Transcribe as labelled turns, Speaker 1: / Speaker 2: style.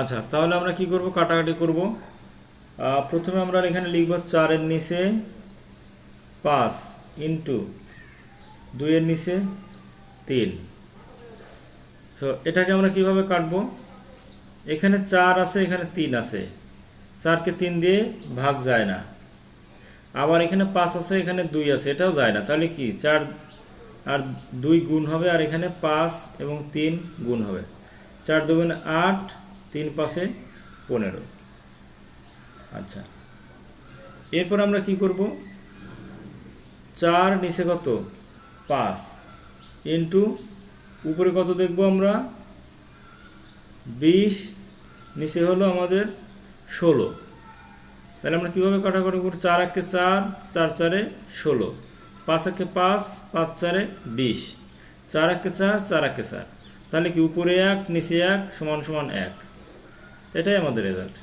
Speaker 1: আচ্ছা তাহলে আমরা কি করব? কাটাকাটি করব। প্রথমে আমরা এখানে লিখব চারের নিচে পাঁচ ইন্টু দুইয়ের নিচে তিন। সো এটাকে আমরা কীভাবে কাটবো? এখানে চার আছে, এখানে তিন আছে। চারকে তিন দিয়ে ভাগ যায় না। আবার এখানে পাঁচ আছে, এখানে দুই আছে, এটাও যায় না। তাহলে কি? চার আর দুই গুণ হবে, আর এখানে পাঁচ এবং তিন গুণ হবে। চার দুগুণ আট তিন পাশে পনেরো। আচ্ছা। এরপর আমরা কি করব? চার নিচে কত? পাঁচ। ইন্টু উপরে কত দেখব আমরা? বিশ। নিচে হলো আমাদের ষোলো। তাহলে আমরা কীভাবে কাটাকাটি করব? চার একে চার চার চারে ষোলো। পাঁচ একে পাঁচ পাঁচ চারে বিশ। চার একে চার চার একে চার। তাহলে কি উপরে এক, নিচে এক, সমান সমান এক। এটাই আমাদের রেজাল্ট